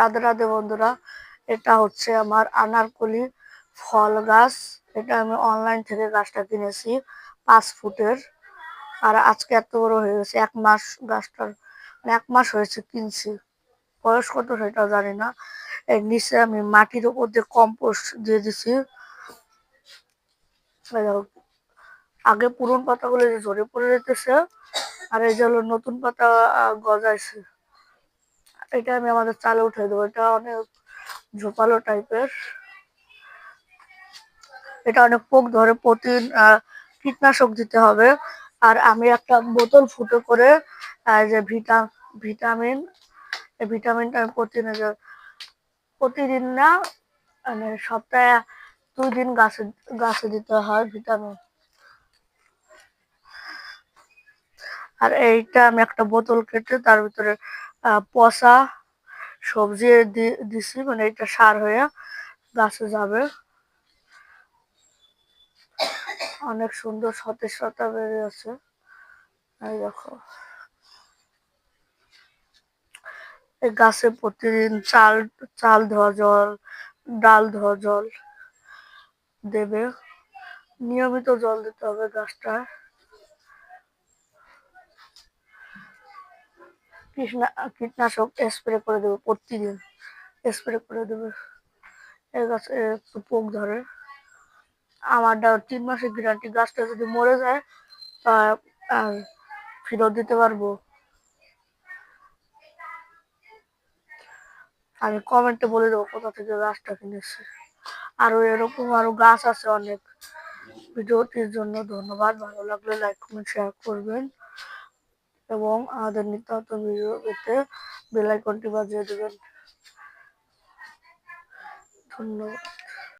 রাধে রাধে বন্ধুরা, এটা হচ্ছে আমার আনারকলি ফল গাছ। এটা আমি অনলাইন থেকে গাছটা কিনেছি পাঁচ ফুটের। আর আজকে এত বড় হয়ে গেছে, এক মাস গাছটার মানে এক মাস হয়েছে কিনছি। বয়স কত সেটা জানি না। এর নিচে আমি মাটির ওপর দিয়ে কম্পোস্ট দিয়ে দিছি। আগে পুরন পাতাগুলো যে ঝরে পড়ে যেতেছে, আর এই যে নতুন পাতা গজাইছে। এটা আমি আমাদের চালে উঠে দেবো। এটা অনেক ঝোপালো টাইপের এটা অনেক পোক ধরে প্রতিদিন কীটনাশক দিতে হবে। আর আমি একটা বোতল ফুটো করে যে ভিটা, ভিটামিন ভিটামিনটা আমি প্রতিদিন প্রতিদিন না মানে সপ্তাহে দুই দিন গাছে গাছে দিতে হয় ভিটামিন। আর এইটা আমি একটা বোতল কেটে তার ভিতরে পচা সবজি দিছি মানে এটা সার হয়ে গাছে যাবে। অনেক সুন্দর সতেজতা বেড়ে আছে। এই দেখো। এই গাছে প্রতিদিন চাল চাল ধোয়া জল, ডাল ধোয়া জল দেবে। নিয়মিত জল দিতে হবে গাছটায়। কীটনাশক স্প্রে করে দেবে প্রতিদিন স্প্রে করে দেবে। এই গাছে একটু পোক ধরে। আমার তিন মাসের গ্যারান্টি গাছটা যদি মরে যায় আর ফেরত দিতে পারব। আমি কমেন্টে বলে দেবো কোথা থেকে গাছটা কিনেছি। আরও এরকম আরও গাছ আছে অনেক। ভিডিওটির জন্য ধন্যবাদ। ভালো লাগলে লাইক কমেন্ট শেয়ার করবেন। এবং আমাদের নিত্য নতুন ভিডিও পেতে বেলাইকনটি বাজিয়ে দেবেন। ধন্যবাদ।